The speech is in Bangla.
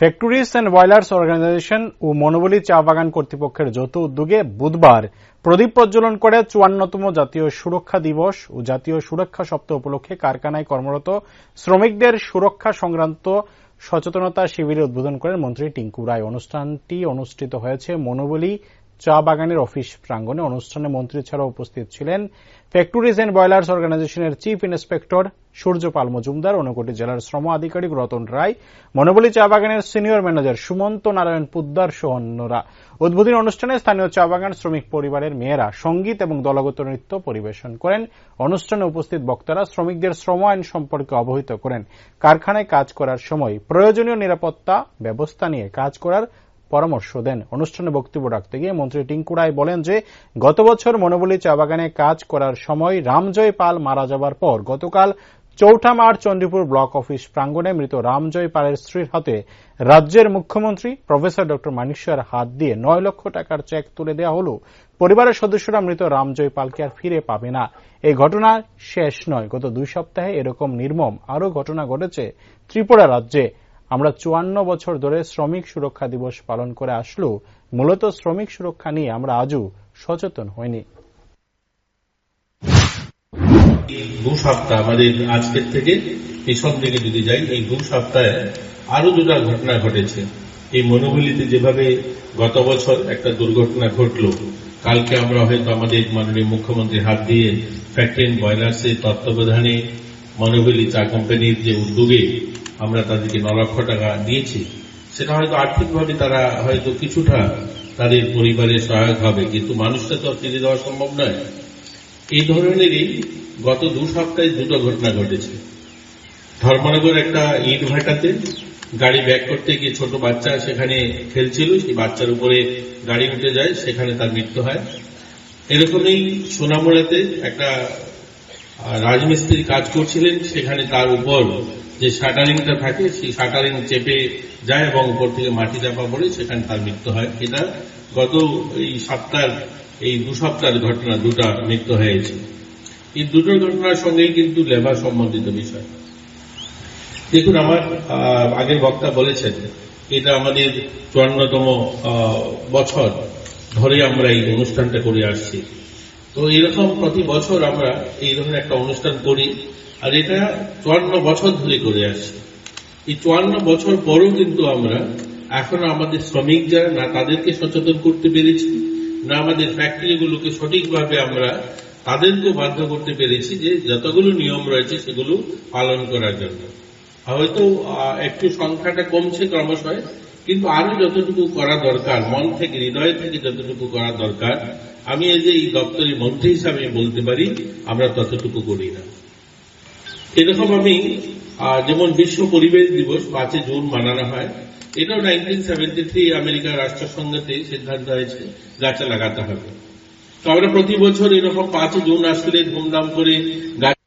ফ্যাক্টরিজ অ্যান্ড বয়লার্স অর্গানাইজেশন ও মনোবলী চা বাগান কর্তৃপক্ষের যৌথ উদ্যোগে বুধবার প্রদীপ প্রজ্বলন করে চুয়ান্নতম জাতীয় সুরক্ষা দিবস ও জাতীয় সুরক্ষা সপ্তাহ উপলক্ষে কারখানায় কর্মরত শ্রমিকদের সুরক্ষা সংক্রান্ত সচেতনতা শিবিরে উদ্বোধন করেন মন্ত্রী টিঙ্কু রায়। অনুষ্ঠানটি অনুষ্ঠিত হয়েছে মনোবলী চা বাগানের অফিস প্রাঙ্গণে অনুষ্ঠানে মন্ত্রী ছাড়া উপস্থিত ছিলেন ফ্যাক্টরিজ অ্যান্ড বয়লার্স অর্গানাইজেশনের চিফ ইন্সপেক্টর সূর্যপাল মজুমদার ঊনকোটি জেলার শ্রম আধিকারিক রতন রায়, মনোবলী চা বাগানের সিনিয়র ম্যানেজার সুমন্ত নারায়ণ পুদ্দার সহ অন্যরা। উদ্বোধনী অনুষ্ঠানে স্থানীয় চা বাগান শ্রমিক পরিবারের মেয়েরা সংগীত এবং দলগত নৃত্য পরিবেশন করেন। অনুষ্ঠানে উপস্থিত বক্তারা শ্রমিকদের শ্রম আইন সম্পর্কে অবহিত করেন। কারখানায় কাজ করার সময় প্রয়োজনীয় নিরাপত্তা ব্যবস্থা নিয়ে কাজ করার পরামর্শ দেন। অনুষ্ঠানে বক্তব্য রাখতে গিয়ে মন্ত্রী টিঙ্কু রায় বলেন যে, গত বছর মনোবলী চা বাগানে কাজ করার সময় রামজয় পাল মারা যাবার পর গতকাল চৌঠা মার্চ চণ্ডীপুর ব্লক অফিস প্রাঙ্গণে মৃত রামজয় পালের স্ত্রীর হাতে রাজ্যের মুখ্যমন্ত্রী প্রফেসর ড. মানিকশার হাত দিয়ে নয় লক্ষ টাকার চেক তুলে দেওয়া হল। পরিবারের সদস্যরা মৃত রামজয় পালকে আর ফিরে পাবে না। এই ঘটনা শেষ নয়। গত দুই সপ্তাহে এরকম নির্মম আরও ঘটনা ঘটেছে ত্রিপুরা রাজ্যে। আমরা চুয়ান্ন বছর ধরে শ্রমিক সুরক্ষা দিবস পালন করে আসলেও মূলত শ্রমিক সুরক্ষা নিয়ে আমরা আজও সচেতন হইনি। দু সপ্তাহ আমাদের আজকের থেকে পেছন দিকে যদি যাই, এই দু সপ্তাহে আরও দুটা ঘটনা ঘটেছে। এই মনোবলিতে যেভাবে গত বছর একটা দুর্ঘটনা ঘটলো, কালকে আমরা হয়তো আমাদের মাননীয় মুখ্যমন্ত্রী হাত দিয়ে ফ্যাক্টরি বয়লার্সের তত্ত্বাবধানে মনোবলি চা কোম্পানির যে উদ্যোগে আমরা তাদেরকে ন লক্ষ টাকা দিয়েছি, সেটা হয়তো আর্থিকভাবে তারা হয়তো কিছুটা তাদের পরিবারের সহায়ক হবে, কিন্তু মানুষটা তো ফিরে দেওয়া সম্ভব নয়। এই ধরনেরই গত দু সপ্তাহে দুটো ঘটনা ঘটেছে। ধর্মনগর একটা ইট ভাটাতে গাড়ি ব্যাক করতে গিয়ে ছোট বাচ্চা সেখানে খেলছিল, সেই বাচ্চার উপরে গাড়ি উঠে যায়, সেখানে তার মৃত্যু হয়। এরকমই সোনামুড়াতে একটা রাজমিস্ত্রি কাজ করছিলেন, সেখানে তার উপর যে শাটারিংটা থাকে, সেই শাটারিং চেপে যায় এবং উপর থেকে মাটি চাপা পড়ে, সেখানে তার মৃত্যু হয়। এটা গত এই সপ্তাহ এই দু সপ্তাহের ঘটনা, দুটা মৃত্যু হয়েছে। এই দুটো ঘটনার সঙ্গেই কিন্তু লেবার সম্বন্ধিত বিষয়। দেখুন, আমার আগের বক্তা বলেছেন, এটা আমাদের চুয়ান্নতম বছর ধরে আমরা এই অনুষ্ঠানটা করে আসছি। তো এরকম প্রতি বছর আমরা এই ধরনের একটা অনুষ্ঠান করি, আর এটা চুয়ান্ন বছর ধরে করে আসছি। এই চুয়ান্ন বছর পরও কিন্তু আমরা এখনও আমাদের শ্রমিক যারা না তাদেরকে সচেতন করতে পেরেছি, না আমাদের ফ্যাক্টরিগুলোকে সঠিকভাবে আমরা তাদেরকেও বাধ্য করতে পেরেছি যে যতগুলো নিয়ম রয়েছে সেগুলো পালন করার জন্য। হয়তো একটু সংখ্যাটা কমছে ক্রমশই, কিন্তু আরও যতটুকু করা দরকার, মন থেকে, হৃদয় থেকে যতটুকু করা দরকার আমি এই যে এই দপ্তরের মন্ত্রী হিসাবে বলতে পারি, আমরা ততটুকু করি না। এরকম আমি যেমন বিশ্ব পরিবেশ দিবস পাঁচে জুন মানানো হয়, এটাও নাইনটিন সেভেন্টি থ্রি আমেরিকার রাষ্ট্রসংঘতে সিদ্ধান্ত হয়েছে, গাছ লাগাতে হবে। তো আমরা প্রতি বছর এরকম পাঁচে জুন আসলে ধুমধাম করে গাছ